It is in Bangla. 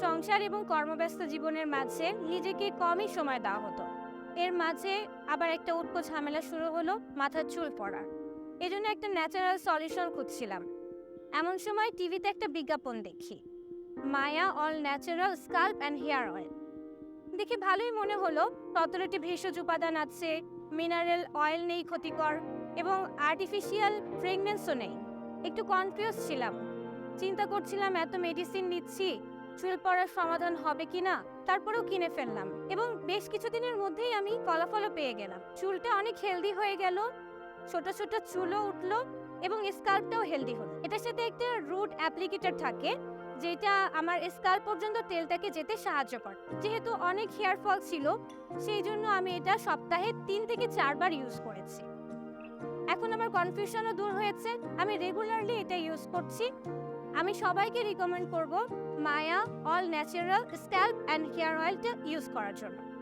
সংসার এবং কর্মব্যস্ত জীবনের মাঝে নিজেকে কমই সময় দেওয়া হতো। এর মাঝে আবার একটা উটকো ঝামেলা শুরু হলো, মাথার চুল পড়ার। এজন্য একটা ন্যাচারাল সলিউশন খুঁজছিলাম। এমন সময় টিভিতে একটা বিজ্ঞাপন দেখি। Maya all natural scalp and hair oil দেখে ভালোই মনে হলো সতেরোটি ভেষজ উপাদান আছে মিনারেল অয়েল নেই ক্ষতিকর এবং আর্টিফিশিয়াল ফ্রেগনেন্সও নেই। একটু কনফিউজ ছিলাম। চিন্তা করছিলাম, এত মেডিসিন নিচ্ছি চুল পড়ার সমাধান হবে কিনা তারপরেও কিনে ফেললাম এবং বেশ কিছুদিনের মধ্যেই আমি ফলাফলও পেয়ে গেলাম। চুলটা অনেক হেলদি হয়ে গেল, ছোট ছোট চুলও উঠল এবং স্কাল্পটাও হেলদি হলো। এটার সাথে একটা রুট অ্যাপ্লিকেটর থাকে, যেটা আমার স্কাল্প পর্যন্ত তেলটাকে যেতে সাহায্য করে। যেহেতু অনেক হেয়ার ফল ছিল, সেই জন্য আমি এটা সপ্তাহে তিন থেকে চারবার ইউজ করেছি। এখন আমার কনফিউশনও দূর হয়েছে, আমি রেগুলারলি এটা ইউজ করছি। আমি সবাইকে রিকমেন্ড করব Maya all natural scalp and hair অয়েলটা ইউজ করার জন্য।